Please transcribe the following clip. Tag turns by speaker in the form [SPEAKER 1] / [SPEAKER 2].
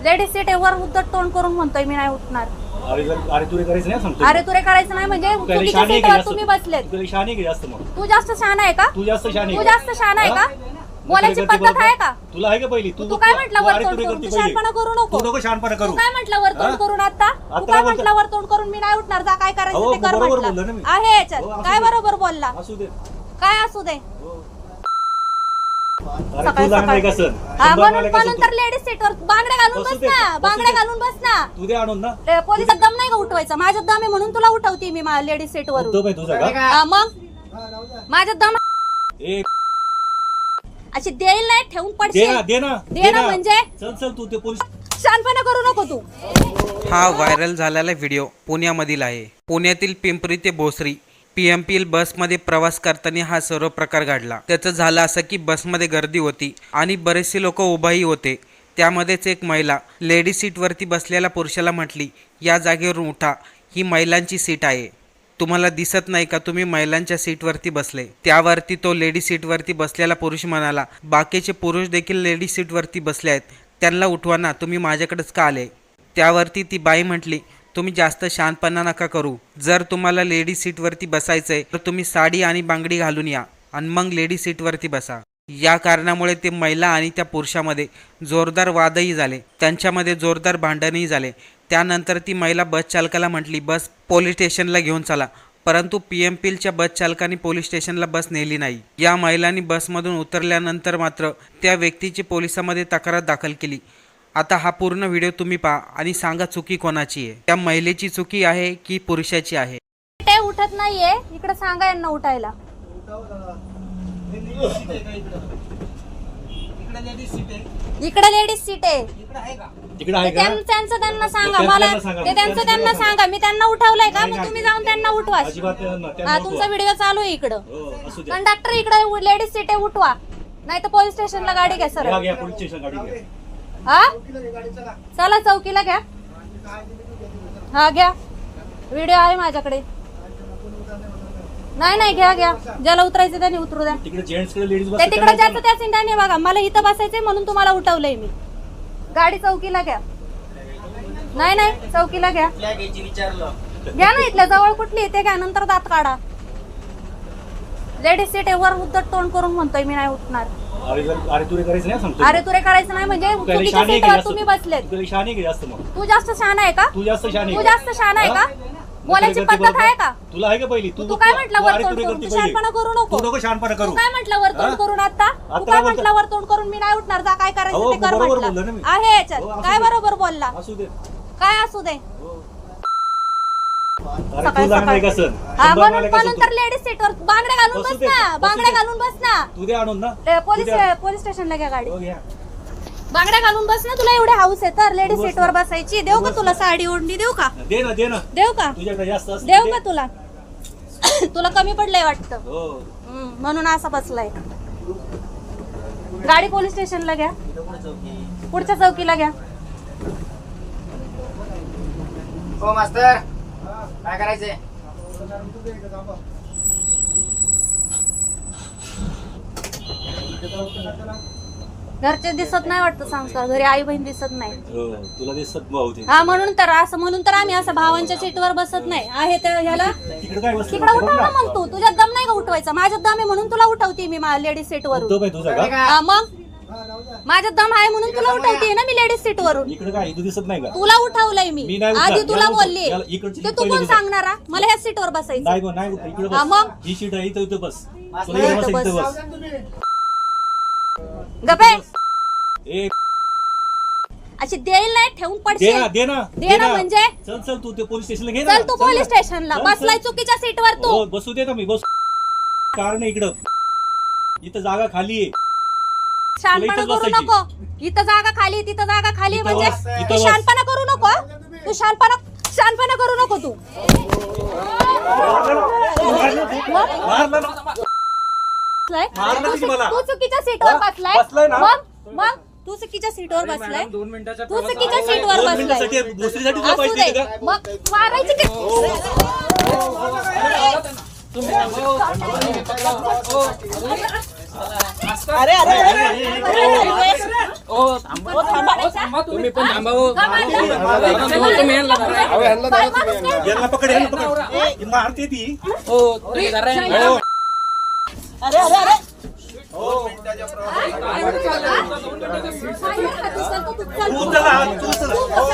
[SPEAKER 1] Ladies seat वर उद्धट तोंड करून म्हणतोय मी नाही उठणार
[SPEAKER 2] अरे जर अरे तुरे करायचं नाही सांगतो
[SPEAKER 1] अरे तुरे करायचं नाही म्हणजे
[SPEAKER 2] तू काही
[SPEAKER 1] चुकीच्या
[SPEAKER 2] शहाणी आहे का
[SPEAKER 1] सीटवर
[SPEAKER 2] जास्त?
[SPEAKER 1] तुम्ही बसलेत
[SPEAKER 2] तू काही शहाणी आहे का जास्त मग
[SPEAKER 1] तू जास्त शहाणा आहे का
[SPEAKER 2] तू जास्त शहाणी
[SPEAKER 1] तू
[SPEAKER 2] आहे का?
[SPEAKER 1] जास्त शहाणा आहे
[SPEAKER 2] हा?
[SPEAKER 1] का बोलायची
[SPEAKER 2] करते
[SPEAKER 1] पद्धत? आहे का
[SPEAKER 2] तुला आहे का पहिली
[SPEAKER 1] तू काय म्हटलं
[SPEAKER 2] अरे
[SPEAKER 1] तोंड
[SPEAKER 2] तुरे
[SPEAKER 1] करून?
[SPEAKER 2] करते
[SPEAKER 1] तू
[SPEAKER 2] पहिली.
[SPEAKER 1] शहाणपणा करू नको.
[SPEAKER 2] तू नको शहाणपणा
[SPEAKER 1] तू
[SPEAKER 2] करू
[SPEAKER 1] काय म्हटलं वर तोंड
[SPEAKER 2] हा?
[SPEAKER 1] करून आता तू
[SPEAKER 2] आता
[SPEAKER 1] काय
[SPEAKER 2] बोलतो.
[SPEAKER 1] म्हटलं वर तोंड करून मी नाही उठणार जा काय करायचं ते कर
[SPEAKER 2] बरोबर बोलला ना
[SPEAKER 1] म्हटलं
[SPEAKER 2] मी.
[SPEAKER 1] आहे
[SPEAKER 2] हो,
[SPEAKER 1] याच्यात
[SPEAKER 2] असू
[SPEAKER 1] काय
[SPEAKER 2] दे.
[SPEAKER 1] बरोबर बोलला
[SPEAKER 2] असू दे
[SPEAKER 1] काय असू दे
[SPEAKER 2] अरे
[SPEAKER 1] सकाळी सकाळी. हा म्हणून म्हणून तर लेडीज सीटवर बांगड्या घालून
[SPEAKER 2] बसू
[SPEAKER 1] ना बांगड्या. घालून बस ना.
[SPEAKER 2] तू दे आणून ना.
[SPEAKER 1] ए, पोलिसात दम नाही का उठवायचा? माझ्यात दम आहे म्हणून तुला उठवते मी लेडीज सीट वरून.
[SPEAKER 2] तो तुझा का?
[SPEAKER 1] हा, मग? माझ्यात दम
[SPEAKER 2] ए
[SPEAKER 1] अशी देईल नाही ठेवून
[SPEAKER 2] दे
[SPEAKER 1] पडशील
[SPEAKER 2] ना दे ना
[SPEAKER 1] दे ना. म्हणजे?
[SPEAKER 2] चल चल तू ते पोलीस
[SPEAKER 1] शानपणा करू नको तू.
[SPEAKER 3] हा व्हायरल झालेला व्हिडिओ पुण्यामधील आहे. पुण्यातील पिंपरी ते Bhosari. P M P L बसमध्ये प्रवास करताना हा सर्व प्रकार घडला. त्याचं झालं असं की बसमध्ये गर्दी होती आणि बरेचसे लोक उभाही होते. त्यामध्येच एक महिला लेडी सीटवरती बसलेल्या पुरुषाला म्हटली या जागेवरून उठा. ही महिलांची सीट आहे. तुम्हाला दिसत नाही का तुम्ही महिलांच्या सीटवरती बसले? त्यावरती तो लेडी सीटवरती बसलेला पुरुष म्हणाला बाकीचे पुरुष देखील लेडी सीटवरती बसले आहेत. त्यांना उठवा ना तुम्ही माझ्याकडेच का आले? त्यावरती ती बाई म्हटली तुम्ही जास्त शांतपणा नका करू. जर तुम्हाला लेडी सीटवरती बसायचंय तर तुम्ही साडी आणि बांगडी घालून या आणि मग लेडी सीटवरती बसा. या कारणामुळे ते महिला आणि त्या पुरुषामध्ये जोरदार वादही झाले. त्यांच्यामध्ये जोरदार भांडणही झाले. त्यानंतर ती महिला बस चालकाला म्हटली बस पोलीस स्टेशनला घेऊन चला. परंतु पी एम पीलच्या बस चालकाने पोलीस स्टेशनला बस नेली नाही. या महिलांनी बसमधून उतरल्यानंतर मात्र त्या व्यक्तीची पोलिसांमध्ये तक्रार दाखल केली. आता हा पूर्ण व्हिडिओ तुम्ही पहा आणि सांगा चुकी कोणाची आहे. त्या महिलेची चुकी आहे की पुरुषाची आहे?
[SPEAKER 1] ते उठत नाहीये? इकडे सांगा यांना उठायला. इकडे लेडीज सीट आहे. ते त्यां- त्यांचं त्यांना सांगा.
[SPEAKER 2] त्यांचं
[SPEAKER 1] मला
[SPEAKER 2] त्यांना सांगा.
[SPEAKER 1] ते त्यांचं त्यांना सांगा. मी त्यांना उठवलंय का? मग. तुम्ही जाऊन त्यांना उठवा. हा. तुमचा व्हिडिओ चालू आहे इकडं.
[SPEAKER 2] हो
[SPEAKER 1] कंडक्टर इकडे लेडीज सीट आहे उठवा. नाही तर पोलीस स्टेशनला गाडी घ्या सर
[SPEAKER 2] घ्या घ्या पोलीस स्टेशन गाडी घ्या.
[SPEAKER 1] हा? चला चौकीला घ्या. हा घ्या. व्हिडिओ आहे माझ्याकडे. नाही नाही घ्या घ्या. ज्याला उतरायचं त्याने उतरू द्या. ते तिकडे ज्याचं त्या चिंताने बघा. मला इथं बसायचंय म्हणून तुम्हाला उठवलंय मी. गाडी चौकीला घ्या. नाही नाही चौकीला घ्या. घ्या ना इथल्या जवळ कुठली ते घ्या नंतर दात काढा. लेडीज सीट वर उद्धट तोंड करून म्हणतोय मी नाही उठणार.
[SPEAKER 2] अरे तुरे करायचं नाही
[SPEAKER 1] म्हणजे चुकीच्या सीटवर? तुम्ही बसलेत
[SPEAKER 2] तू जास्त मग
[SPEAKER 1] तू जास्त शहाणा आहे का
[SPEAKER 2] तू जास्त शहाणी
[SPEAKER 1] तू
[SPEAKER 2] आहे का?
[SPEAKER 1] जास्त शहाणा आहे
[SPEAKER 2] हा?
[SPEAKER 1] का बोलायची पद्धत? आहे का
[SPEAKER 2] तुला आहे का पहिली
[SPEAKER 1] तू काय म्हटलं
[SPEAKER 2] तू
[SPEAKER 1] वर
[SPEAKER 2] अरे
[SPEAKER 1] तोंड
[SPEAKER 2] तुरे
[SPEAKER 1] करून?
[SPEAKER 2] करते
[SPEAKER 1] तू
[SPEAKER 2] पहिली.
[SPEAKER 1] शहाणपणा करू नको.
[SPEAKER 2] तू
[SPEAKER 1] काय म्हटलं वर तोंड
[SPEAKER 2] हा?
[SPEAKER 1] करून आता तू
[SPEAKER 2] काय?
[SPEAKER 1] म्हटलं वर तोंड करून मी नाही उठणार जा काय करायचं ते कर म्हटलं. आहे याच्यात
[SPEAKER 2] हो,
[SPEAKER 1] काय. बरोबर बोलला
[SPEAKER 2] असू दे
[SPEAKER 1] काय असू दे
[SPEAKER 2] अरे
[SPEAKER 1] सकाळी सकाळी. हा तर? लेडीज सीटवर बांगड्या घालून
[SPEAKER 2] बसू
[SPEAKER 1] ना बांगड्या. घालून बस ना.
[SPEAKER 2] तू दे आणून ना.
[SPEAKER 1] ए, पोलीस स्टेशनला घ्या गाडी.
[SPEAKER 2] हो, घ्या.
[SPEAKER 1] बांगड्या घालून बस ना तुला एवढे हाऊस आहे तर. लेडीज सीटवर. बसायची. देऊ का तुला साडी ओढणी? देऊ का?
[SPEAKER 2] दे ना दे ना.
[SPEAKER 1] देऊ का?
[SPEAKER 2] तुझ्याकडे जास्त असतं
[SPEAKER 1] देऊ
[SPEAKER 2] ते.
[SPEAKER 1] का. तुला? तुला कमी पडलंय वाटतं.
[SPEAKER 2] हो.
[SPEAKER 1] हम्म, म्हणून असा बसलाय. गाडी पोलीस स्टेशनला घ्या. पुढच्या चौकीला घ्या.
[SPEAKER 4] हो मास्तर. काय करायचंय?
[SPEAKER 1] घरचे दिसत नाही वाटतं संस्कार घरी आई बहीण दिसत नाही.
[SPEAKER 2] हो तुला दिसत भाऊ ते.
[SPEAKER 1] हा म्हणून तर असं म्हणून तर आम्ही असं भावांच्या सीटवर बसत नाही. आहे तर ह्याला
[SPEAKER 2] तिकडे काय बसलं?
[SPEAKER 1] तिकडे उठव ना मग तू. तुझ्यात दम नाही का उठवायचा? माझ्यात दम आहे म्हणून तुला उठवते मी लेडीज सीट वरून.
[SPEAKER 2] तुझा का?
[SPEAKER 1] हा मग? माझ्यात दम आहे म्हणून तुला उठवते ना मी लेडीज सीट वरून.
[SPEAKER 2] इकडे काय इथं दिसत नाही का?
[SPEAKER 1] तुला उठवलंय
[SPEAKER 2] मी.
[SPEAKER 1] मी
[SPEAKER 2] नाही उठणार.
[SPEAKER 1] आधी तुला
[SPEAKER 2] याला उठव.
[SPEAKER 1] बोलली.
[SPEAKER 2] याला इकडची
[SPEAKER 1] ते
[SPEAKER 2] सीट
[SPEAKER 1] तू
[SPEAKER 2] पहिली
[SPEAKER 1] कोण. सांगणारा मला ह्या सीटवर बसायचं
[SPEAKER 2] नाही गो नाही इकडे
[SPEAKER 1] हा,
[SPEAKER 2] बस.
[SPEAKER 1] मग?
[SPEAKER 2] ही सीट आहे इथं इथं बस. तुला
[SPEAKER 1] इथं
[SPEAKER 2] बस, इथं
[SPEAKER 1] बस.
[SPEAKER 2] बस.
[SPEAKER 1] गपे
[SPEAKER 2] ए.
[SPEAKER 1] अशी देईल नाही ठेवून
[SPEAKER 2] दे
[SPEAKER 1] पडशील
[SPEAKER 2] ना दे ना
[SPEAKER 1] दे ना म्हणजे?
[SPEAKER 2] चल चल तू ते पोलीस स्टेशनला घे ना.
[SPEAKER 1] चल तू
[SPEAKER 2] ना.
[SPEAKER 1] पोलीस स्टेशनला
[SPEAKER 2] चल,
[SPEAKER 1] बसलाय. चुकीच्या सीटवर तू.
[SPEAKER 2] हो बसू दे का मी बस. कारण इकडं. इथं जागा खाली आहे.
[SPEAKER 1] शानपणा करू. नको. इथं जागा खाली तिथं जागा खाली म्हणजे तू. शानपणा करू नको. तू शानपणा शानपणा करू नको तू. तू चुकीच्या सीटवर? बसलाय? मग? मग? तू चुकीच्या सीटवर बसलाय. तू चुकीच्या सीटवर बसलाय. मग मारायची
[SPEAKER 5] अरे अरे अरे
[SPEAKER 1] तुम्ही पण थांबा हो. तुम्ही यांना धरा.
[SPEAKER 2] यांना पकड यांना पकड ही मारते ती
[SPEAKER 1] हो, तुम्ही धरा यांना.
[SPEAKER 2] हो. तू चला तू चला हो.